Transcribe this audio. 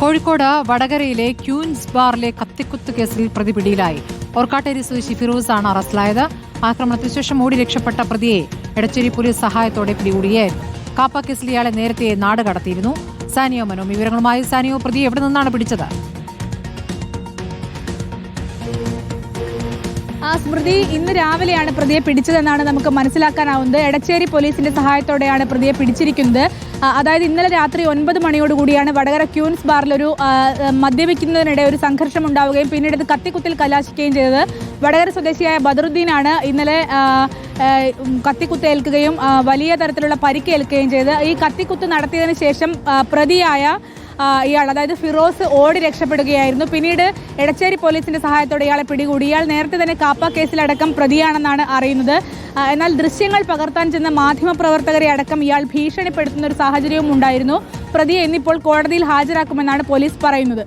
കോഴിക്കോട് വടകരയിലെ ക്യൂൻസ് ബാറിലെ കത്തിക്കുത്ത് കേസിൽ പ്രതി പിടിയിലായി. ഓർക്കാട്ടേരി സ്വദേശി ഫിറോസ് ആണ് അറസ്റ്റിലായത്. ആക്രമണത്തിന് ശേഷം ഓടി രക്ഷപ്പെട്ട പ്രതിയെ എടച്ചേരി പോലീസ് സഹായത്തോടെ പിടികൂടിയായിരുന്നു കാപ്പ കേസിൽ ഇയാളെ നേരത്തെ നാട് കടത്തിയിരുന്നു. സാനിയോ മനോം വിവരങ്ങളുമായി സാനിയോ പ്രതി എവിടെ നിന്നാണ് പിടിച്ചത്? ആ സ്മൃതി ഇന്ന് രാവിലെയാണ് പ്രതിയെ പിടിച്ചതെന്നാണ് നമുക്ക് മനസ്സിലാക്കാനാവുന്നത്. എടച്ചേരി പോലീസിന്റെ സഹായത്തോടെയാണ് പ്രതിയെ പിടിച്ചിരിക്കുന്നത്. അതായത് ഇന്നലെ രാത്രി ഒൻപത് മണിയോടുകൂടിയാണ് വടകര ക്യൂൻസ് ആ, മദ്യപിക്കുന്നതിനിടെ ഒരു സംഘർഷം ഉണ്ടാവുകയും പിന്നീട് ഇത് കത്തിക്കുത്തിൽ കലാശിക്കുകയും ചെയ്തത്. വടകര സ്വദേശിയായ ബദറുദ്ദീനാണ് ഇന്നലെ കത്തിക്കുത്തേൽക്കുകയും വലിയ തരത്തിലുള്ള പരിക്കേൽക്കുകയും ചെയ്തത്. ഈ കത്തിക്കുത്ത് നടത്തിയതിന് ശേഷം പ്രതിയായ ഇയാൾ അതായത് ഫിറോസ് ഓടി രക്ഷപ്പെടുകയായിരുന്നു. പിന്നീട് എടച്ചേരി പോലീസിന്റെ സഹായത്തോടെ ഇയാളെ പിടികൂടി. ഇയാൾ നേരത്തെ തന്നെ കാപ്പ കേസിലടക്കം പ്രതിയാണെന്നാണ് അറിയുന്നത്. എന്നാൽ ദൃശ്യങ്ങൾ പകർത്താൻ ചെന്ന മാധ്യമപ്രവർത്തകരെ അടക്കം ഇയാൾ ഭീഷണിപ്പെടുത്തുന്ന ഒരു സാഹചര്യവും ഉണ്ടായിരുന്നു. പ്രതിയെ ഇന്നിപ്പോൾ കോടതിയിൽ ഹാജരാക്കുമെന്നാണ് പോലീസ് പറയുന്നത്.